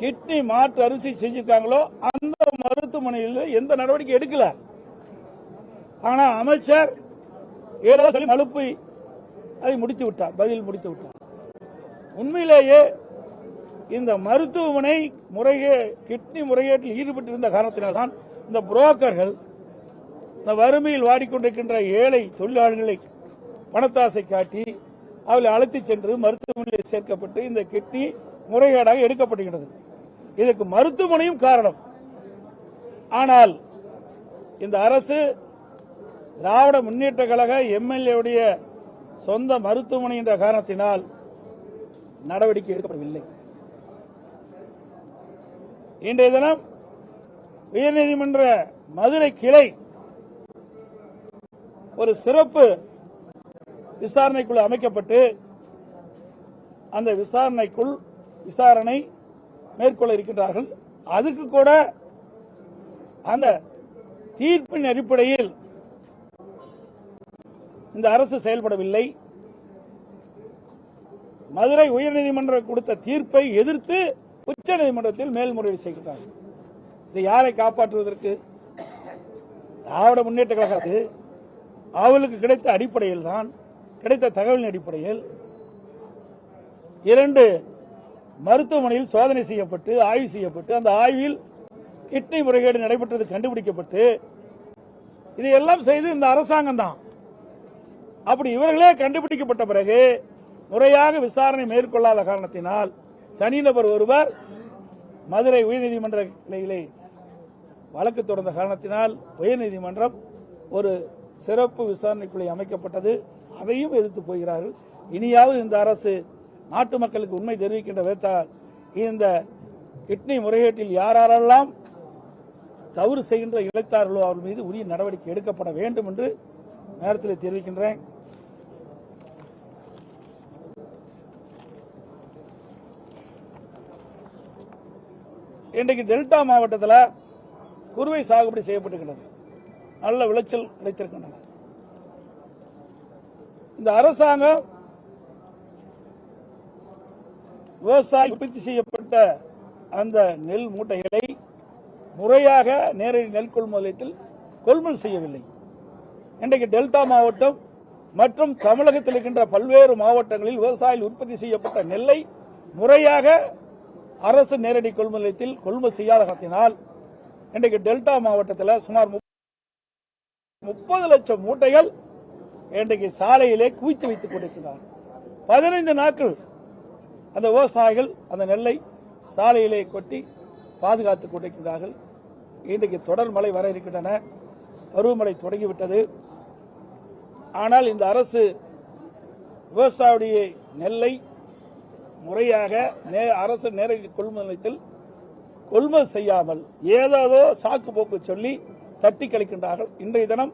Kidney மாற்று அரிசி செஞ்சிருக்காங்களோ அந்த மருத்துவமனையில் எந்த நடவடிக்கை எடுக்கல. ஆனா அமைச்சர் ஏதாவது சொல்லி அதை முடித்து விட்டார் பதில் முடித்து விட்டார். உண்மையிலேயே இந்த மருத்துவமனை முறைகே கிட்னி முறைகேட்டில் ஈடுபட்டிருந்த காரணத்தினால்தான் இந்த புரோக்கர்கள் இந்த வறுமையில் வாடிக்கொண்டிருக்கின்ற ஏழை தொழிலாளர்களை பணத்தாசை காட்டி அவளை அழைத்துச் சென்று மருத்துவமனையில் சேர்க்கப்பட்டு இந்த கிட்னி முறைகேடாக எடுக்கப்படுகிறது. இதுக்கு மருத்துவமனையும் காரணம். ஆனால் இந்த அரசு திராவிட முன்னேற்ற கழக எம்எல்ஏவுடைய சொந்த மருத்துவமனை என்ற காரணத்தினால் நடவடிக்கை எடுக்கப்படவில்லை. இன்றைய தினம் உயர்நீதிமன்ற மதுரை கிளை ஒரு சிறப்பு விசாரணைக்குழு அமைக்கப்பட்டு அந்த விசாரணைக்குள் விசாரணை மேற்கொள்ள இருக்கின்றார்கள். அதுக்கு கூட அந்த தீர்ப்பின் அடிப்படையில் இந்த அரசு செயல்படவில்லை. மதுரை உயர்நீதிமன்றம் கொடுத்த தீர்ப்பை எதிர்த்து உச்சநீதிமன்றத்தில் மேல்முறையீடு செய்கிறார்கள். இதை யாரை காப்பாற்றுவதற்கு? திராவிட முன்னேற்ற கழக அரசு அவளுக்கு கிடைத்த அடிப்படையில் தான் கிடைத்த தகவலின் அடிப்படையில் இரண்டு மருத்துவமனையில் சோதனை செய்யப்பட்டு ஆய்வு செய்யப்பட்டு அந்த ஆய்வில் கிட்னி முறைகேடு நடைபெற்றது கண்டுபிடிக்கப்பட்டு இதையெல்லாம் செய்து இந்த அரசாங்கம் தான். அப்படி இவர்களே கண்டுபிடிக்கப்பட்ட பிறகு முறையாக விசாரணை மேற்கொள்ளாத காரணத்தினால் தனிநபர் ஒருவர் மதுரை உயர்நீதிமன்ற கிளையிலே வழக்கு தொடர்ந்த காரணத்தினால் உயர்நீதிமன்றம் ஒரு சிறப்பு விசாரணைக்குள்ளே அமைக்கப்பட்டது. அதையும் எதிர்த்து போகிறார்கள். இனியாவது இந்த அரசு நாட்டு மக்களுக்கு உண்மை தெரிவிக்கின்ற விதத்தால் இந்த கிட்னி முறைகேட்டில் யாரெல்லாம் தவறு செய்கின்ற இழைத்தார்களோ அவர்கள் மீது உரிய நடவடிக்கை எடுக்கப்பட வேண்டும் என்று நேரத்தில் தெரிவிக்கின்றேன். இன்றைக்கு டெல்டா மாவட்டத்தில் குறுவை சாகுபடி செய்யப்பட்டிருக்கிறது. நல்ல விளைச்சல் கிடைத்திருக்கின்றன. இந்த அரசாங்கம் விவசாய உற்பத்தி செய்யப்பட்ட அந்த நெல் மூட்டைகளை முறையாக நேரடி நெல் கொள்முதலத்தில் கொள்முதல் செய்யவில்லை. இன்றைக்கு டெல்டா மாவட்டம் மற்றும் தமிழகத்தில் இருக்கின்ற பல்வேறு மாவட்டங்களில் விவசாயிகள் உற்பத்தி செய்யப்பட்ட நெல்லை முறையாக அரசு நேரடி கொள்முதல் நிலையத்தில் கொள்முதல் செய்யாத காரணத்தினால் இன்றைக்கு டெல்டா மாவட்டத்தில் சுமார் முப்பது லட்சம் மூட்டைகள் இன்றைக்கு சாலையிலே குவித்து வைத்துக் கொண்டிருக்கிறார் பதினைந்து நாட்கள் அந்த விவசாயிகள் அந்த நெல்லை சாலையிலே கொட்டி பாதுகாத்துக் கொண்டிருக்கிறார்கள். இன்றைக்கு தொடர் மழை வர இருக்கின்றன. பருவமழை தொடங்கிவிட்டது. ஆனால் இந்த அரசு விவசாயிய நெல்லை முறையாக நே- அரசு நேரடி கொள்முதல் நிலையத்தில் கொள்முதல் செய்யாமல் ஏதாவதோ சாக்கு போக்கு சொல்லி தட்டி கழிக்கின்றார்கள். இன்றைய தினம்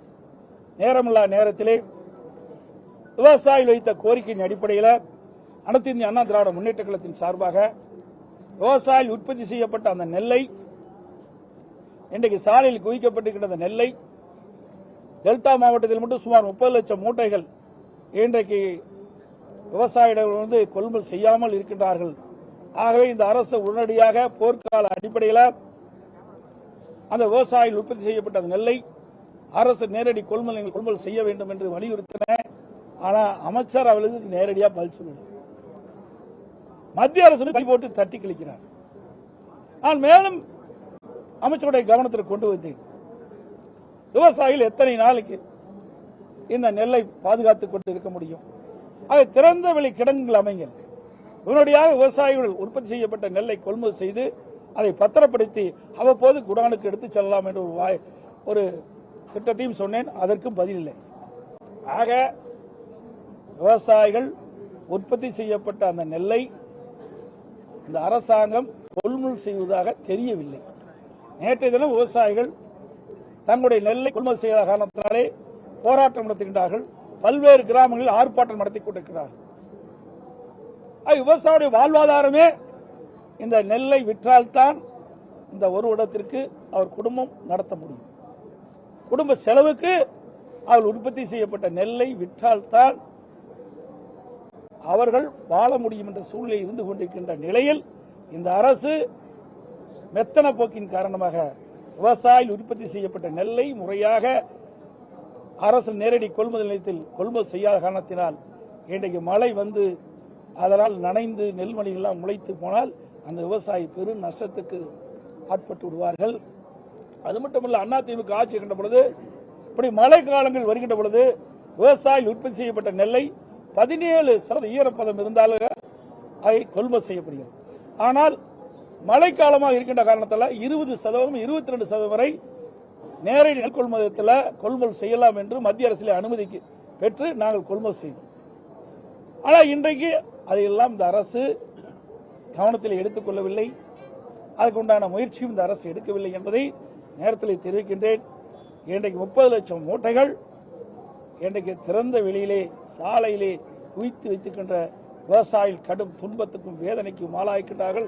நேரமில்லா நேரத்திலே விவசாயிகள் வைத்த கோரிக்கையின் அடிப்படையில் அனைத்து இந்திய அண்ணா திராவிட முன்னேற்ற கழகத்தின் சார்பாக விவசாயி உற்பத்தி செய்யப்பட்ட அந்த நெல்லை இன்றைக்கு சாலையில் குவிக்கப்பட்டிருக்கின்ற அந்த நெல்லை டெல்டா மாவட்டத்தில் மட்டும் சுமார் முப்பது லட்சம் மூட்டைகள் இன்றைக்கு விவசாயிகள் வந்து கொள்முதல் செய்யாமல் இருக்கின்றார்கள். ஆகவே இந்த அரசு உடனடியாக போர்க்கால அடிப்படையில் அந்த விவசாயிகள் உற்பத்தி செய்யப்பட்ட அந்த நெல்லை அரசு நேரடி கொள்முதல் கொள்முதல் செய்ய வேண்டும் என்று வலியுறுத்தின. ஆனால் அமைச்சர் அவளுக்கு நேரடியாக பதில் சொல்லுங்கள் மத்திய அரசு கை போட்டு தட்டி கழிக்கிறார். நான் மேலும் அமைச்சருடைய கவனத்திற்கு கொண்டு வந்தேன். விவசாயிகள் எத்தனை நாளைக்கு இந்த நெல்லை பாதுகாத்துக் கொண்டு இருக்க முடியும்? அதை திறந்த வெளி கிடங்குகள் அமைங்க உடனடியாக விவசாயிகள் உற்பத்தி செய்யப்பட்ட நெல்லை கொள்முதல் செய்து அதை பத்திரப்படுத்தி அவ்வப்போது குடானுக்கு எடுத்துச் செல்லலாம் என்ற ஒரு வாய் ஒரு திட்டத்தையும் சொன்னேன். அதற்கும் பதில் இல்லை. ஆக விவசாயிகள் உற்பத்தி செய்யப்பட்ட அந்த நெல்லை இந்த அரசாங்கம் கொள்முதல் செய்வதாக தெரியவில்லை. நேற்றைய தினம் விவசாயிகள் தங்களுடைய நெல்லை கொள்முதல் செய்த காரணத்தினாலே போராட்டம் நடத்துகின்றார்கள். பல்வேறு கிராமங்களில் ஆர்ப்பாட்டம் நடத்தி கொண்டிருக்கிறார்கள். ஆக, விவசாயியுடைய வாழ்வாதாரமே இந்த நெல்லை விற்றால்தான் இந்த ஒரு இடத்திற்கு அவர் குடும்பம் நடத்த முடியும். குடும்ப செலவுக்கு அவர் உற்பத்தி செய்யப்பட்ட நெல்லை விற்றால்தான் அவர்கள் வாழ முடியும் என்ற சூழ்நிலை இருந்து கொண்டிருக்கின்ற நிலையில் இந்த அரசு மெத்தன போக்கின் காரணமாக விவசாயிகள் உற்பத்தி செய்யப்பட்ட நெல்லை முறையாக அரசு நேரடி கொள்முதல் நிலையத்தில் கொள்முதல் செய்யாத காரணத்தினால் இன்றைக்கு மழை வந்து அதனால் நனைந்து நெல்மணிகள்லாம் முளைத்து போனால் அந்த விவசாயி பெரும் நஷ்டத்துக்கு ஆட்பட்டு விடுவார்கள். அது மட்டும் இல்லை அதிமுக ஆட்சி கண்ட பொழுது இப்படி மழை காலங்கள் வருகின்ற பொழுது விவசாயிகள் உற்பத்தி செய்யப்பட்ட நெல்லை பதினேழு சதவீத ஈரப்பதம் இருந்தாலும் அதை கொள்முதல் செய்யப்படுகிறது. ஆனால் மழைக்காலமாக இருக்கின்ற காரணத்தால் இருபது சதவீதம் இருபத்தி ரெண்டு சதவீதம் வரை நேரடி நெல் கொள்முதலத்தில் கொள்முதல் செய்யலாம் என்று மத்திய அரசில் அனுமதிக்கு பெற்று நாங்கள் கொள்முதல் செய்தோம். ஆனால் இன்றைக்கு அதையெல்லாம் இந்த அரசு கவனத்தில் எடுத்துக்கொள்ளவில்லை அதுக்குண்டான முயற்சியும் இந்த அரசு எடுக்கவில்லை என்பதை நேரத்தில் தெரிவிக்கின்றேன். இன்றைக்கு முப்பது லட்சம் மூட்டைகள் இன்றைக்கு திறந்த வெளியிலே சாலையிலே குவித்து வைத்துக்கின்ற விவசாயிகள் கடும் துன்பத்துக்கும் வேதனைக்கும் ஆளாயிருக்கின்றார்கள்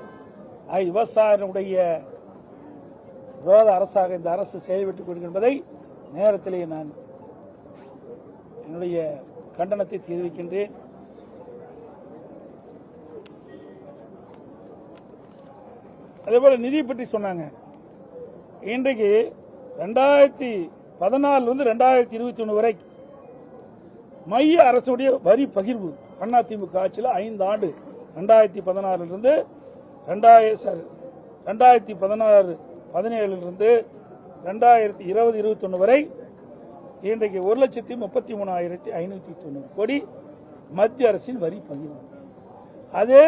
ஆக விவசாயினுடைய விரோத அரசாக இந்த அரசு செயல்பட்டுக் கொண்டிருப்பதை நேரத்திலே நான் என்னுடைய கண்டனத்தை தெரிவிக்கின்றேன். அதேபோல் நிதி பற்றி சொன்னாங்க. இன்றைக்கு ரெண்டாயிரத்தி பதினாலிருந்து ரெண்டாயிரத்தி இருபத்தி ஒன்று வரை மைய அரசுடைய வரி பகிர்வு அதிமுக ஆட்சியில் ஐந்து ஆண்டு ரெண்டாயிரத்தி பதினாறுல இருந்து ரெண்டாயிரம் சாரி ரெண்டாயிரத்தி பதினாறு பதினேழுல இருந்து ரெண்டாயிரத்தி இருபது இருபத்தொன்று வரை இன்றைக்கு ஒரு லட்சத்தி முப்பத்தி மூணாயிரத்தி ஐநூற்றி தொண்ணூறு கோடி மத்திய அரசின் வரி பகிர்வு. அது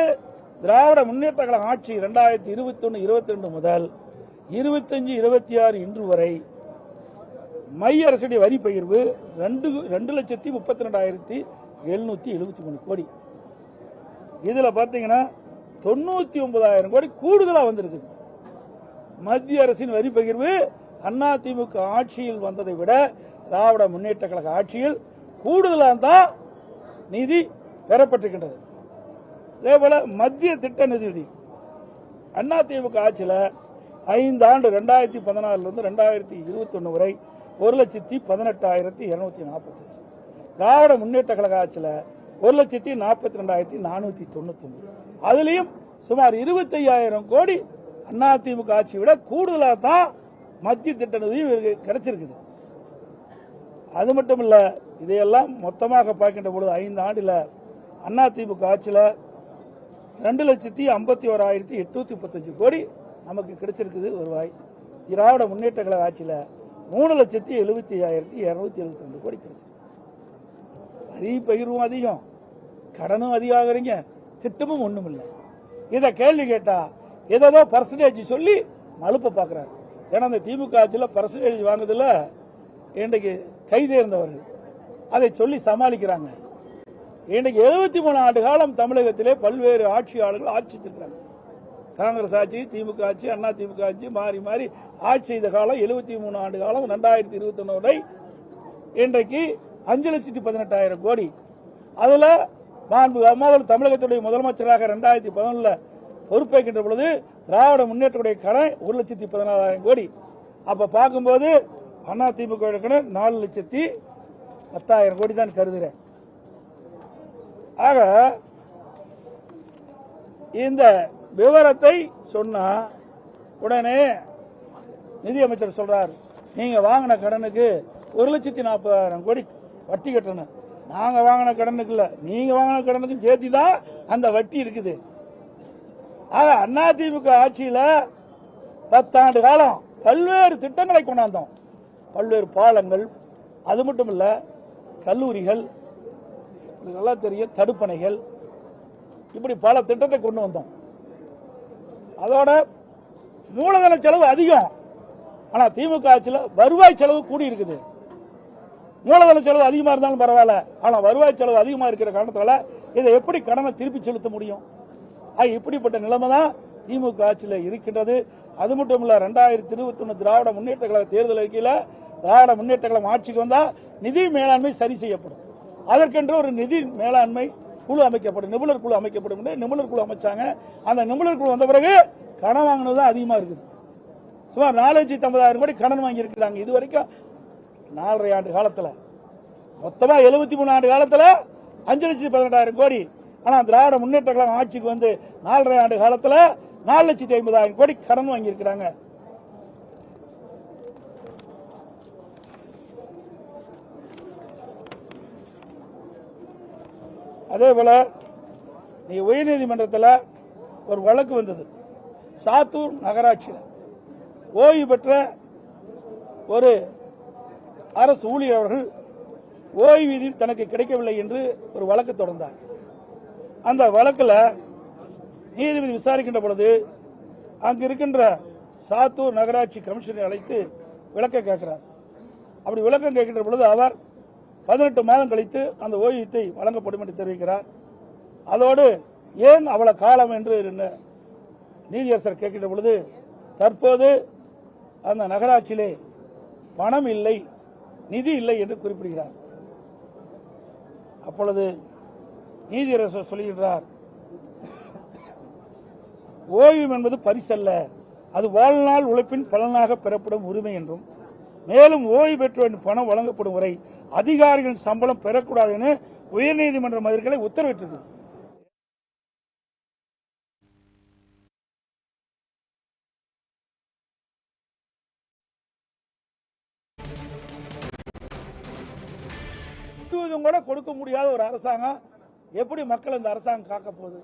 திராவிட முன்னேற்ற கழக ஆட்சி ரெண்டாயிரத்தி இருபத்தொன்று இருபத்தி ரெண்டு முதல் இருபத்தஞ்சு இருபத்தி ஆறு இன்று வரை மைய அரசுடைய வரி பகிர்வு ரெண்டு ரெண்டு லட்சத்தி முப்பத்தி ரெண்டாயிரத்தி எழுநூற்றி எழுபத்தி மூணு கோடி. இதில் பார்த்தீங்கன்னா தொண்ணூற்றி ஒன்பதாயிரம் கோடி கூடுதலாக வந்திருக்குது. மத்திய அரசின் வரி பகிர்வு அதிமுக ஆட்சியில் வந்ததை விட திராவிட முன்னேற்ற கழக ஆட்சியில் கூடுதலாக தான் நிதி பெறப்பட்டிருக்கின்றது. அதே போல மத்திய திட்ட நிதி அதிமுக ஆட்சியில் ஐந்து ஆண்டு ரெண்டாயிரத்தி பதினாறுலேருந்து ரெண்டாயிரத்தி இருபத்தொன்று வரை ஒரு லட்சத்தி பதினெட்டாயிரத்தி இரநூத்தி நாற்பத்தஞ்சு. திராவிட முன்னேற்ற கழக ஆட்சியில் ஒரு லட்சத்தி நாற்பத்தி ரெண்டாயிரத்தி நானூற்றி தொண்ணூத்தொம்பது அதுலேயும் சுமார் இருபத்தையாயிரம் கோடி அதிமுக ஆட்சியை விட கூடுதலாக தான் மத்திய திட்ட நிதி இவருக்கு கிடைச்சிருக்குது. அது மட்டும் இல்லை இதையெல்லாம் மொத்தமாக பார்க்கின்ற பொழுது ஐந்து ஆண்டில் அதிமுக ஆட்சியில் ரெண்டு லட்சத்தி ஐம்பத்தி ஓராயிரத்தி எட்நூற்றி முப்பத்தஞ்சு கோடி நமக்கு கிடைச்சிருக்குது வருவாய் திராவிட முன்னேற்ற கழக ஆட்சியில் மூணு லட்சத்தி எழுபத்தி ஐயாயிரத்தி இரநூத்தி எழுபத்தி ரெண்டு கோடி கிடைச்சிருக்கு. வரி பகிர்வும் அதிகம். கடனும் அதிகாகிறீங்க திட்டமும் ஒன்றும் இல்லை இதை கேள்வி கேட்டா ஏதோ பர்சன்டேஜ் சொல்லி மலுப்ப பார்க்குறாரு ஏன்னா அந்த திமுக ஆட்சியில் பர்சன்டேஜ் வாங்குறதுல இன்றைக்கு கைதேர்ந்தவர்கள் அதை சொல்லி சமாளிக்கிறாங்க. இன்றைக்கு எழுபத்தி மூணு ஆண்டு காலம் தமிழகத்திலே பல்வேறு ஆட்சியாளர்கள் ஆட்சி செஞ்சிருக்கிறாங்க காங்கிரஸ் ஆட்சி திமுக ஆட்சி அண்ணா திமுக ஆட்சி மாறி மாறி ஆட்சி செய்த காலம் எழுபத்தி மூணு ஆண்டு காலம் ரெண்டாயிரத்தி இருபத்தொன்னு வரை இன்றைக்கு அஞ்சு லட்சத்தி பதினெட்டாயிரம் கோடி. அதில் மாண்பு அம்மாவல் தமிழகத்துடைய முதலமைச்சராக ரெண்டாயிரத்தி பதினொன்றில் பொறுப்பேற்கின்ற பொழுது திராவிட முன்னேற்றத்துடைய கடன் ஒரு லட்சத்தி பதினாலாயிரம் கோடி. அப்போ பார்க்கும்போது அண்ணா திமுக கடன் நாலு லட்சத்தி பத்தாயிரம் கோடி தான் கருதுகிறேன் ஆக இந்த விவரத்தை சொன்னா உடனே நிதியமைச்சர் சொல்றார் நீங்க வாங்கின கடனுக்கு ஒரு லட்சத்தி நாற்பதாயிரம் கோடி வட்டி கட்டணும். நாங்க வாங்கின கடனுக்கு இல்ல. நீங்க வாங்கின கடனுக்கும் சேர்த்து தான் அந்த வட்டி இருக்குது. ஆக அதிமுக ஆட்சியில பத்தாண்டு காலம் பல்வேறு திட்டங்களை கொண்டாந்தோம். பல்வேறு பாலங்கள் அது மட்டும் இல்ல கல்லூரிகள் நல்லா தெரியும் தடுப்பணைகள் இப்படி பல திட்டத்தை கொண்டு வந்தோம். அதோட மூலதன செலவு அதிகம். ஆனால் திமுக ஆட்சியில் வருவாய் செலவு கூடி இருக்குது மூலதன செலவு அதிகமாக இருந்தாலும் பரவாயில்ல. ஆனால் வருவாய் செலவு அதிகமாக இருக்கிற காரணத்தால் இதை எப்படி கடனை திருப்பி செலுத்த முடியும்? ஆக இப்படிப்பட்ட நிலைமை தான் திமுக ஆட்சியில் இருக்கின்றது. அது மட்டும் இல்லை ரெண்டாயிரத்தி இருபத்தி ஒன்று திராவிட முன்னேற்ற கழக தேர்தல் அறிக்கையில் திராவிட முன்னேற்ற கழகம் ஆட்சிக்கு வந்தால் நிதி மேலாண்மை சரி செய்யப்படும். அதற்கென்று ஒரு நிதி மேலாண்மை குழு அமைக்கப்படும் நிபுணர் குழு அமைக்கப்படும் நிபுணர் குழு அமைச்சாங்க. அந்த நிபுணர் குழு வந்த பிறகு கடன் வாங்கினது தான் அதிகமாக இருக்குது. சுமார் நாலு லட்சத்தி ஐம்பதாயிரம் கோடி கடன் வாங்கியிருக்கிறாங்க. இது வரைக்கும் நாலரை ஆண்டு காலத்தில் மொத்தமாக எழுபத்தி மூணு ஆண்டு காலத்தில் அஞ்சு லட்சத்தி பதினெட்டாயிரம் கோடி. ஆனால் திராவிட முன்னேற்ற கழகம் ஆட்சிக்கு வந்து நாலரை ஆண்டு காலத்தில் நாலு லட்சத்தி ஐம்பதாயிரம் கோடி கடன் வாங்கியிருக்கிறாங்க. அதே போல நீ உயர்நீதிமன்றத்தில் ஒரு வழக்கு வந்தது. சாத்தூர் நகராட்சியில். ஓய்வு பெற்ற ஒரு அரசு ஊழியர் அவர்கள் ஓய்வூதியம் தனக்கு கிடைக்கவில்லை என்று ஒரு வழக்கு தொடர்ந்தார். அந்த வழக்கில் நீதிபதி விசாரிக்கின்ற பொழுது அங்கு இருக்கின்ற சாத்தூர் நகராட்சி கமிஷனை அழைத்து விளக்கம் கேட்கிறார். அப்படி விளக்கம் கேட்கின்ற பொழுது அவர் பதினெட்டு மாதம் கழித்து அந்த ஓய்வூதியத்தை வழங்கப்படும் என்று தெரிவிக்கிறார். அதோடு ஏன் அவ்வளோ காலம் என்று என்ன நீதியரசர் கேட்கின்ற பொழுது தற்போது அந்த நகராட்சியிலே பணம் இல்லை நிதி இல்லை என்று குறிப்பிடுகிறார். அப்பொழுது நீதியரசர் சொல்லுகின்றார் ஓய்வு என்பது பரிசல்ல அது வாழ்நாள் உழைப்பின் பலனாக பெறப்படும் உரிமை என்றும் மேலும் ஓய்வு பெற்றோரின் பணம் வழங்கப்படும் வரை அதிகாரிகளின் சம்பளம் பெறக்கூடாது என உயர்நீதிமன்ற மதில்களை உத்தரவிட்டது முழுவதும் கூட கொடுக்க முடியாத ஒரு அரசாங்கம் எப்படி மக்கள் இந்த அரசாங்கம் காக்க போகுது?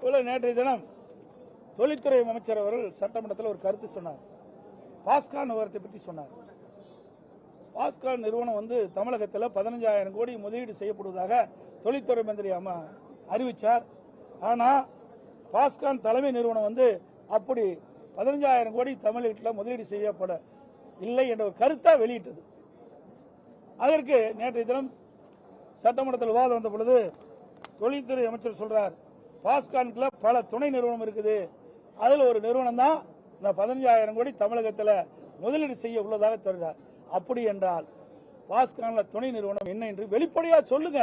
போல நேற்றைய தினம் தொழில்துறை அமைச்சர் அவர்கள் சட்டமன்றத்தில் ஒரு கருத்து சொன்னார். பாஸ்கான் விவரத்தை பற்றி சொன்னார். பாஸ்கான் நிறுவனம் வந்து தமிழகத்தில் பதினஞ்சாயிரம் கோடி முதலீடு செய்யப்படுவதாக தொழில்துறை மந்திரி அம்மா அறிவித்தார் ஆனால் பாஸ்கான் தலைமை நிறுவனம் வந்து அப்படி பதினஞ்சாயிரம் கோடி தமிழகத்தில் முதலீடு செய்யப்பட இல்லை என்ற ஒரு கருத்தை வெளியிட்டது. அதற்கு நேற்றைய தினம் சட்டமன்றத்தில் விவாதம் வந்த பொழுது தொழில்துறை அமைச்சர் சொல்றார் பாஸ்கான்ல பல துணை நிறுவனம் இருக்குது. அதில் ஒரு நிறுவனம் தான் இந்த பதினஞ்சாயிரம் கோடி தமிழகத்தில் முதலீடு செய்ய உள்ளதாக சொல்றார் அப்படி என்றால் பாஸ்கான்ல துணை நிறுவனம் என்ன என்று வெளிப்படையா சொல்லுங்க.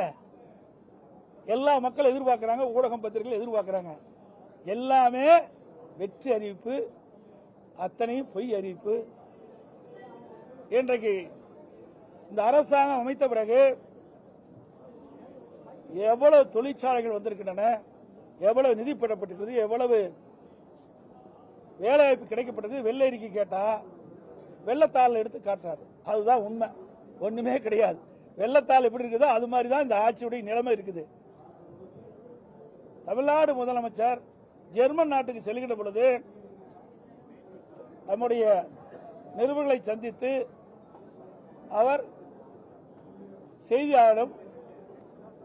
எல்லா மக்கள் எதிர்பார்க்குறாங்க ஊடகம் பத்திரிகை எதிர்பார்க்குறாங்க. எல்லாமே வெற்றி அறிவிப்பு அத்தனையும் பொய் அறிவிப்பு. இன்றைக்கு இந்த அரசாங்கம் அமைத்த பிறகு எவ்வளவு தொழிற்சாலைகள் வந்திருக்கின்றன எவ்வளவு நிதி பெறப்பட்டிருக்கிறது எவ்வளவு வேலைவாய்ப்பு கிடைக்கப்பட்டது வெள்ளை அறிக்கை கேட்டால் வெள்ளத்தாள் எடுத்து காட்டுறாரு. அதுதான் உண்மை. ஒன்றுமே கிடையாது. வெள்ளத்தாள் எப்படி இருக்குதோ அது மாதிரி தான் இந்த ஆட்சியுடைய நிலைமை இருக்குது. தமிழ்நாடு முதலமைச்சர் ஜெர்மன் நாட்டுக்கு செல்கின்ற பொழுது நம்முடைய நிருபர்களை சந்தித்து அவர் செய்தியாளரிடம்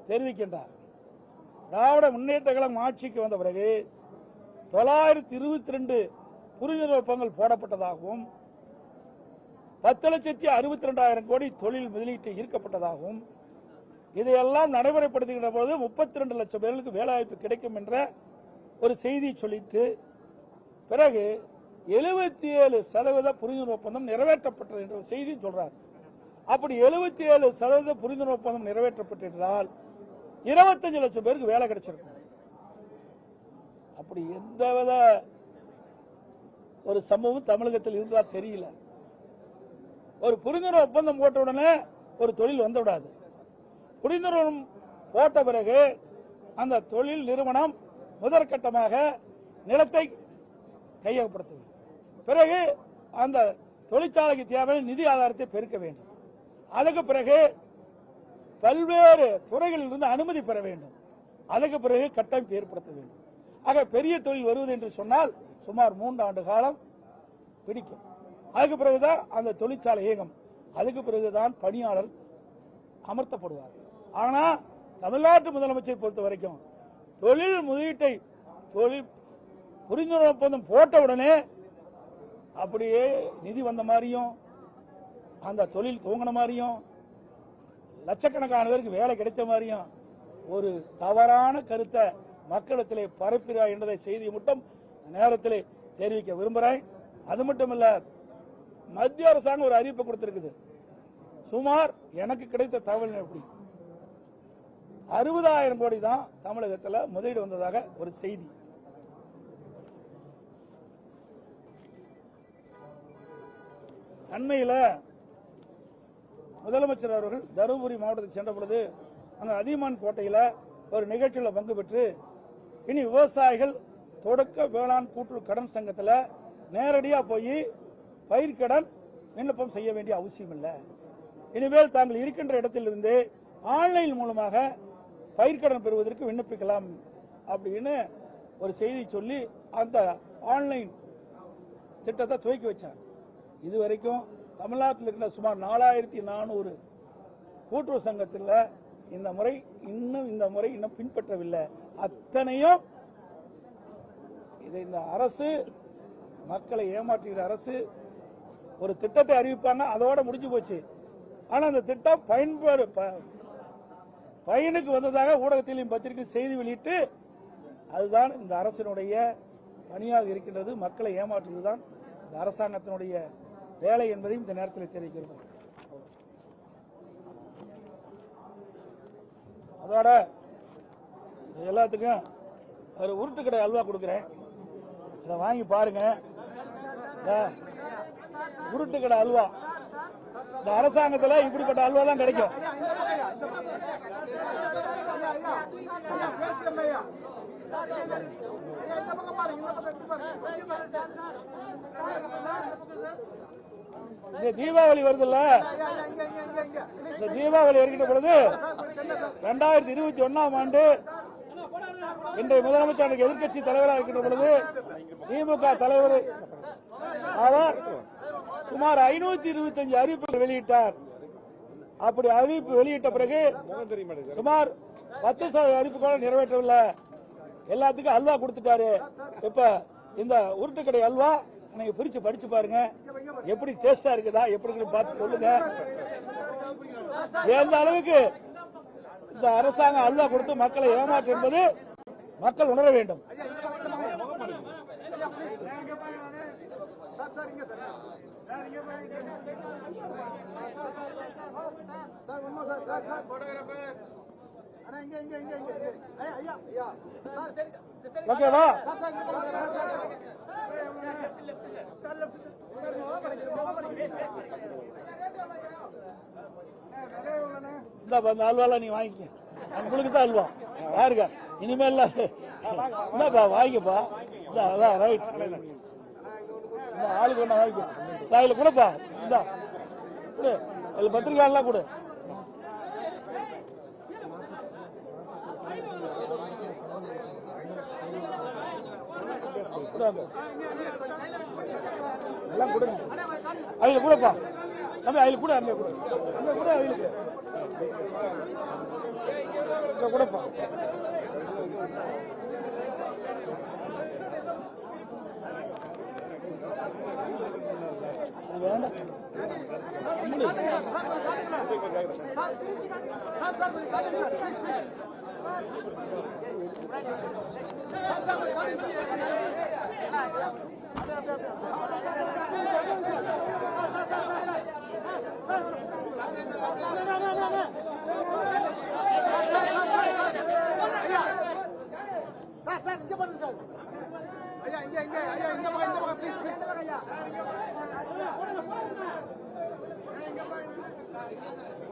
தெரிவிக்கின்றார். திராவிட முன்னேற்ற கழகம் ஆட்சிக்கு வந்த பிறகு தொள்ளாயிரத்தி இருபத்தி ரெண்டு புரிந்துணர்வு ஒப்பந்தங்கள் போடப்பட்டதாகவும் பத்து லட்சத்தி அறுபத்தி ரெண்டாயிரம் கோடி தொழில் முதலீட்டு ஈர்க்கப்பட்டதாகவும் இதையெல்லாம் நடைமுறைப்படுத்துகின்ற போது முப்பத்தி ரெண்டு லட்சம் பேர்களுக்கு வேலைவாய்ப்பு கிடைக்கும் என்ற ஒரு செய்தி சொல்லிட்டு பிறகு எழுபத்தி ஏழு சதவீத புரிந்துணர்வு ஒப்பந்தம் நிறைவேற்றப்பட்டது என்ற ஒரு செய்தி சொல்றார். அப்படி எழுபத்தி ஏழு சதவீத புரிந்துணர்வு ஒப்பந்தம் நிறைவேற்றப்பட்டிருந்தால் இருபத்தஞ்சு லட்சம் பேருக்கு வேலை கிடைச்சிருக்கும். அப்படி எந்தவித ஒரு சம்பவம் தமிழகத்தில் இருந்தா தெரியல. ஒரு புரிந்துணர்வு ஒப்பந்தம் போட்ட உடனே ஒரு தொழில் வந்து விடாது புரிந்துணர்வு போட்ட பிறகு அந்த தொழில் நிறுவனம் முதற்கட்டமாக நிலத்தை கையகப்படுத்த பிறகு அந்த தொழிற்சாலைக்கு தேவையான நிதி ஆதாரத்தை பெருக்க வேண்டும். அதுக்கு பிறகு பல்வேறு துறைகளில் இருந்து அனுமதி பெற வேண்டும். அதுக்கு பிறகு கட்டமைப்பு ஏற்படுத்த வேண்டும். ஆக பெரிய தொழில் வருவது என்று சொன்னால் சுமார் மூன்று ஆண்டு காலம் பிடிக்கும். அதுக்கு பிறகுதான் அந்த தொழிற்சாலை இயங்கும். அதுக்கு பிறகுதான் பணியாளர் அமர்த்தப்படுவார். ஆனால் தமிழ்நாட்டு முதலமைச்சரை பொறுத்த வரைக்கும் தொழில் முதலீட்டை தொழில் புரிந்துணர்வு ஒப்பந்தம் போட்ட உடனே அப்படியே நிதி வந்த மாதிரியும் அந்த தொழில் துவங்கின மாதிரியும் லட்சக்கணக்கான பேருக்கு வேலை கிடைத்த மாதிரியும் ஒரு தவறான கருத்தை மக்களிடத்திலே பரப்புகிறார் என்றதை செய்தி மட்டும் நேரத்திலே தெரிவிக்க விரும்புகிறேன் அது மட்டும் இல்லை மத்திய அரசாங்கம் ஒரு அறிவிப்பு கொடுத்திருக்குது. சுமார் எனக்கு கிடைத்த தகவல் எப்படி? அறுபதாயிரம் கோடி தான் தமிழகத்தில் முதலீடு வந்ததாக ஒரு செய்தி. அண்மையில் முதலமைச்சர் அவர்கள் தருமபுரி மாவட்டத்தில் சென்ற பொழுது அந்த அதியமான் கோட்டையில் ஒரு நிகழ்ச்சியில் பங்கு பெற்று இனி விவசாயிகள் தொடக்க வேளாண் கூட்டுறவு கடன் சங்கத்தில் நேரடியாக போய் பயிர்க்கடன் விண்ணப்பம் செய்ய வேண்டிய அவசியம் இல்லை. இனிமேல் தாங்கள் இருக்கின்ற இடத்திலிருந்து ஆன்லைன் மூலமாக பயிர்க்கடன் பெறுவதற்கு விண்ணப்பிக்கலாம் அப்படின்னு ஒரு செய்தி சொல்லி அந்த ஆன்லைன் திட்டத்தை துவக்கி வச்சாங்க. இது வரைக்கும் தமிழ்நாட்டில் இருக்கிற சுமார் நாலாயிரத்தி நானூறு கூட்டுறவு சங்கத்தில் இந்த முறை இன்னும் இந்த முறை இன்னும் பின்பற்றவில்லை. அத்தனையும் இதை இந்த அரசு மக்களை ஏமாற்றுகிற அரசு ஒரு திட்டத்தை அறிவிப்பாங்க அதோட முடிஞ்சு போச்சு. ஆனா அந்த திட்டம் பயன்பாடு ப- பயனுக்கு வந்ததாக ஊடகத்திலையும் பத்திரிகை செய்தி வெளியிட்டு அதுதான் இந்த அரசினுடைய பணியாக இருக்கின்றது. மக்களை ஏமாற்றுவதுதான் இந்த அரசாங்கத்தினுடைய வேலை என்பதையும் இந்த நேரத்தில் தெரிவிக்கிறது. அதோட எல்லாத்துக்கும் ஒரு உருட்டுக்கடை அல்வா கொடுக்குறேன். இதை வாங்கி பாருங்க. உருட்டு கடை அல்வா. இந்த அரசாங்கத்தில் இப்படிப்பட்ட அல்வா தான் கிடைக்கும். இந்த தீபாவளி வருதுல்ல? இந்த தீபாவளி வருகின்ற பொழுது ரெண்டாயிரத்தி இருபத்தி ஒன்னாம் ஆண்டு இன்றைய முதலமைச்சர் எதிர்க்கட்சி தலைவராக இருக்கின்ற பொழுது திமுக தலைவர் அவர் சுமார் ஐநூத்தி இருபத்தஞ்சு அறிவிப்புகள் வெளியிட்டார். அப்படி அறிவிப்பு வெளியிட்ட பிறகு சுமார் பத்து சதவீத அறிவிப்புகள் நிறைவேற்றவில்லை. எல்லாத்துக்கும் அல்வா கொடுத்துட்டாரு. இப்ப இந்த உருட்டுக்கடை அல்வா நீங்க பிரிச்சு படிச்சு பாருங்க. எப்படி டேஸ்டா இருக்குதா எப்படி பார்த்து சொல்லுங்க. எந்த அளவுக்கு இந்த அரசாங்கம் அல்வா கொடுத்து மக்களை ஏமாற்று என்பது மக்கள் உணர வேண்டும். ஓகேவா? இந்த அல்வாலாம் நீ வாங்கிக்க. உங்களுக்கு தான் அல்வா. யாருக்கா இனிமேல் என்னப்பா வாங்கிக்கப்பா இந்த அதான் ரைட் இந்த ஆளுக்கு ஒன்றா வாங்கிக்க இந்தா, இதுல இந்தா கொடு. இதுல பத்திரிக்கைலாம் கொடு. கொடு எல்லாம் கொடுங்க. அதுல கூடப்பா தம்பி அதுல கூட அங்க கூட. அங்க கூட அவங்களுக்கு இங்க கூடப்பா அது வேண்டாம் சார் சார் இங்க பாருங்க சார். ஐயா இங்க இங்க ஐயா இங்க பாருங்க இங்க பாருங்க ப்ளீஸ் ப்ளீஸ் ஐயா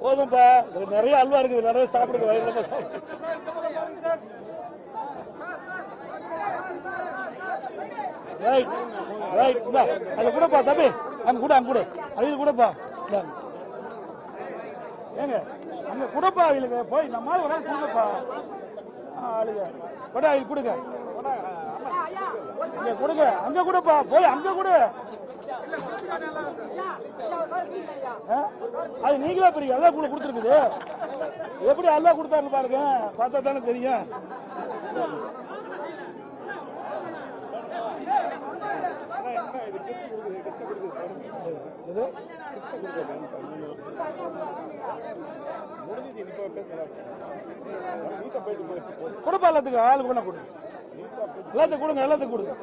போதும்பா. இதுல நிறைய அல்வா இருக்குது. நிறைய சாப்பிடுங்க. வயிறுல சாப்பிடு. ரைட் ரைட் இந்தா அதுல கூடப்பா தம்பி. அங்க கூட அங்க கூட. அவையில் கூடப்பா ஏங்க அங்க கூடப்பா அவங்களுக்கு போய் நம்மளால ஒரு நாள் கொடுங்கப்பா ஆளுங்க. கொடா இது கொடுங்க. இங்க கொடுங்க. அங்க கூடப்பா. போய் அங்க கூட. ஆ? அது நீங்களே பெரிய அதான் கூட கொடுத்துருக்குது. எப்படி அல்லா கொடுத்தாருன்னு பாருங்க. பார்த்தா தானே தெரியும். இது கொடுப்பா எல்லாத்துக்கும் ஆளுக்கு வேணா கொடுங்க. எல்லாத்துக்கும் கொடுங்க எல்லாத்துக்கும் கொடுங்க.